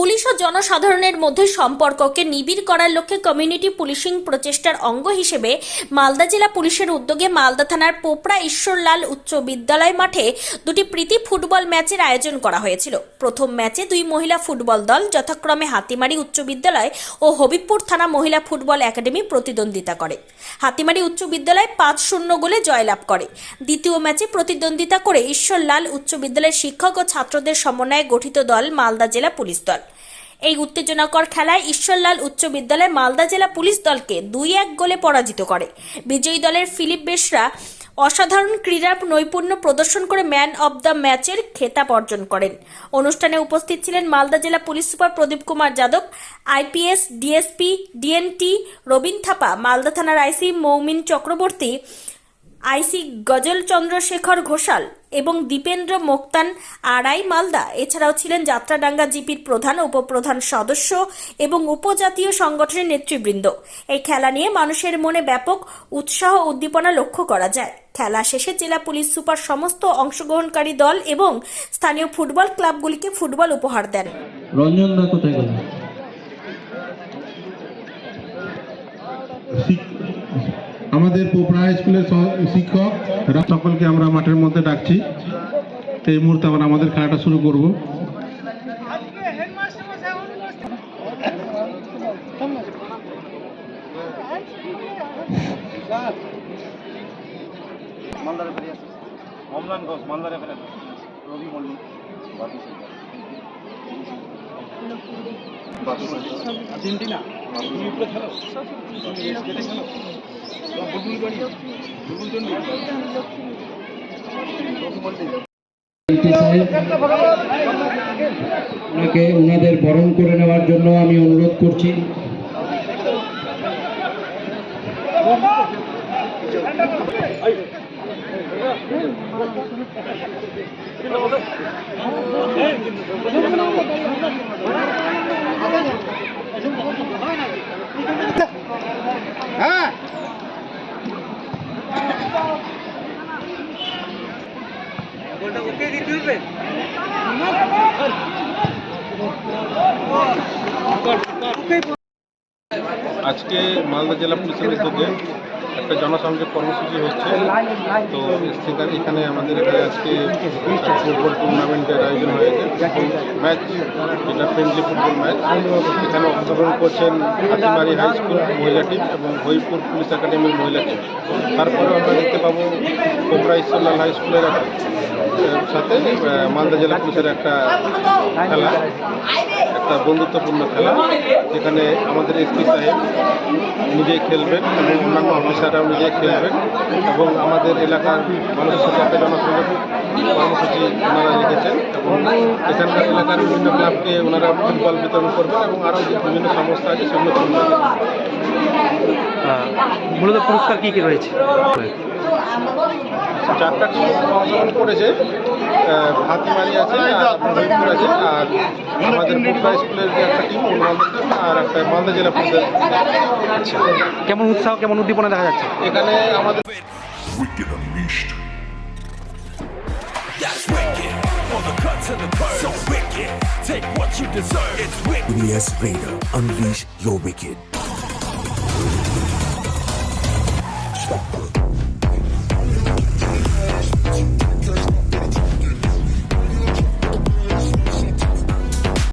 Police ও জনসাধারণের মধ্যে সম্পর্ককে নিবিড় করার লক্ষ্যে কমিউনিটি পুলিশিং প্রচেষ্টার অঙ্গ হিসেবে মালদা জেলা পুলিশের উদ্যোগে মালদা থানার পোপড়া ঈশ্বরলাল উচ্চ বিদ্যালয় মাঠে দুটি প্রীতি ফুটবল ম্যাচের আয়োজন করা হয়েছিল। প্রথম ম্যাচে দুই মহিলা ফুটবল দল যথাক্রমে হাতিমারি উচ্চ বিদ্যালয় ও হবিবপুর থানা মহিলা ফুটবল একাডেমি প্রতিদ্বন্দ্বিতা করে। হাতিমারি উচ্চ বিদ্যালয় পাঁচ শূন্য গোলে জয়লাভ করে। দ্বিতীয় ম্যাচে প্রতিদ্বন্দ্বিতা করে ঈশ্বরলাল উচ্চ বিদ্যালয়ের শিক্ষক ও ছাত্রদের সমন্বয়ে গঠিত দল মালদা জেলা পুলিশ দল। এই উত্তেজনাকর খেলায় ঈশ্বরলাল উচ্চ বিদ্যালয় মালদা জেলা পুলিশ দলকে দুই এক গোলে পরাজিত করে। বিজয়ী দলের ফিলিপ বেশরা অসাধারণ ক্রীড়া নৈপুণ্য প্রদর্শন করে ম্যান অব দ্য ম্যাচের খেতাব অর্জন করেন। অনুষ্ঠানে উপস্থিত ছিলেন মালদা জেলা police super Pradeep Kumar Yadav IPS DSP DNT Rabin Thapa, Malda থানার আইসি মৌমিন চক্রবর্তী আইসি গজল চন্দ্রশেখর ঘোষাল এবং দীপেন্দ্র মোক্তান আড়াই মালদা। এছাড়াও ছিলেন যাত্রাডাঙ্গা জিপির প্রধান, উপপ্রধান সদস্য এবং উপজাতীয় সংগঠনের নেতৃবৃন্দ। এই খেলা নিয়ে মানুষের মনে ব্যাপক উৎসাহ উদ্দীপনা লক্ষ্য করা যায়। খেলা শেষে জেলা পুলিশ সুপার সমস্ত অংশগ্রহণকারী দল এবং স্থানীয় ফুটবল ক্লাবগুলিকে ফুটবল উপহার দেন। কোথায় গেল শিক- আমাদের পোপড়া হাই স্কুলের সহ- শিক্ষক রা- সকলকে আমরা মাঠের মধ্যে ডাকছি। তো এই মুহূর্তে আমরা আমাদের খেলাটা শুরু করব। অমলান ঘোষ মালদারে রবি মল্লিক আর্জেন্টিনা তুমি ওনাকে ওনাদের বরণ করে নেওয়ার জন্য আমি অনুরোধ করছি আজকে মালদা জেলা পুলিশের উদ্যোগে একটা জনসংযোগ কর্মসূচি হচ্ছে। তো সেখানে এখানে আমাদের এখানে আজকে ফুটবল টুর্নামেন্টের আয়োজন হয়েছে। ম্যাচ যেটা ফ্রেন্ডলি ফুটবল ম্যাচ। এখানে অংশগ্রহণ করছেন হাতিমারি হাই স্কুল মহিলা টিম এবং হরিপুর পুলিশ একাডেমির মহিলা টিম। তারপরে আমরা দেখতে পাবো কোবরা ইসলাল হাই স্কুলের সাথে মালদা জেলা পুলিশের একটা খেলা, একটা বন্ধুত্বপূর্ণ খেলা, যেখানে আমাদের এসপি সাহেব নিজেই খেলবেন, এবং অন্যান্য অফিসাররাও নিজেই খেলবেন, এবং আমাদের এলাকার মানুষের সাথে একটা জনসংযোগ কর্মসূচি ওনারা লিখেছেন, এবং এখানকার এলাকার বিভিন্ন ক্লাবকে ওনারা ফুটবল বিতরণ করবেন, এবং আরও যে বিভিন্ন সংস্থা আছে, সেগুলো মূলত পুরস্কার কি কি রয়েছে? চারটা টিম অংশগ্রহণ করেছে হাতিমারি আছে আর হরিপুর আছে আর আমাদের মুম্বাই স্কুলের যে একটা টিম আর একটা মালদা জেলা পুলিশের আচ্ছা কেমন উৎসাহ কেমন উদ্দীপনা দেখা যাচ্ছে? এখানে আমাদের Wicked Unleashed. That's Costa.